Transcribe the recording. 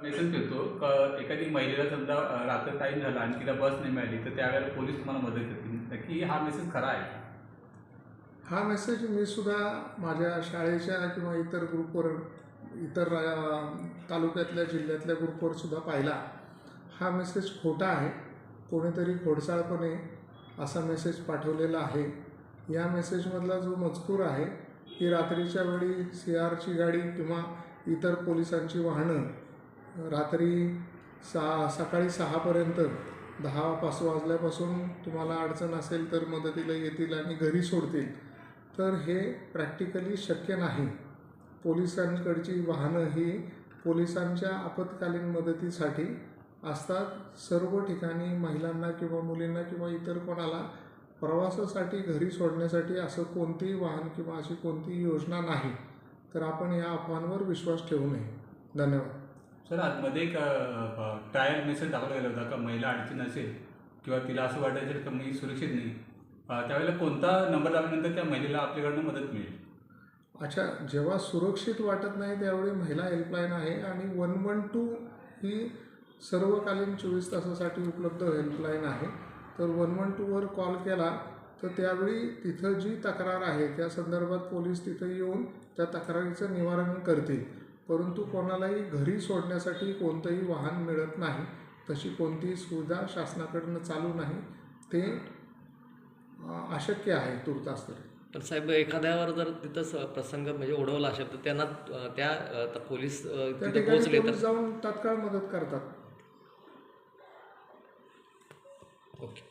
Message करतो का एखादी महिलेला समजा रात्र टाईम झाला आणि तिला बस नाही मिळाली तर त्यावेळेला पोलीस तुम्हाला मदत करतील नक्की हा मेसेज खरा आहे. हा मेसेज मी सुद्धा माझ्या शाळेच्या किंवा इतर ग्रुपवर इतर तालुक्यातल्या जिल्ह्यातल्या ग्रुपवर सुद्धा पाहिला. हा मेसेज खोटा आहे. कोणीतरी खोडसाळपणे असा मेसेज पाठवलेला आहे. या मेसेजमधला जो मजकूर आहे की रात्रीच्या वेळी सी आरची गाडी किंवा इतर पोलिसांची वाहनं रात्री सहा सकाळी सहापर्यंत दहा पाच वाजल्यापासून तुम्हाला अडचण असेल तर मदतीला येतील आणि घरी सोडतील. तर हे प्रॅक्टिकली शक्य नाही. पोलिसांकडची वाहनं ही पोलिसांच्या आपत्कालीन मदतीसाठी असतात. सर्व ठिकाणी महिलांना किंवा मुलींना किंवा इतर कोणाला प्रवासासाठी घरी सोडण्यासाठी असं कोणतेही वाहन किंवा अशी कोणतीही योजना नाही. तर आपण या अफवांवर विश्वास ठेवू नये. धन्यवाद. सर आतमध्ये एक ट्रायल मेसेज दाखवला गेला होता का महिला अडचण असेल किंवा तिला असं वाटायचं का मी सुरक्षित नाही त्यावेळेला कोणता नंबर दाबल्यानंतर त्या महिलेला आपल्याकडनं मदत मिळेल? अच्छा जेव्हा सुरक्षित वाटत नाही त्यावेळी महिला हेल्पलाईन आहे आणि वन वन टू ही सर्वकालीन चोवीस तासासाठी उपलब्ध हेल्पलाईन आहे. तर वन वन टूवर कॉल केला तर त्यावेळी तिथं जी तक्रार आहे त्या संदर्भात पोलीस तिथं येऊन त्या तक्रारीचं निवारण करतील. परंतु कोणालाही घरी सोडण्यासाठी कोणतंही वाहन मिळत नाही तशी कोणतीही सुविधा शासनाकडनं चालू नाही ते अशक्य आहे तुर्तास तरी. पण साहेब एखाद्यावर जर तिथं प्रसंग म्हणजे ओढवला असेल तर त्यांना त्या पोलीस तिथे पोहोचले तर? पोलीस जाऊन तात्काळ मदत करतात. ओके.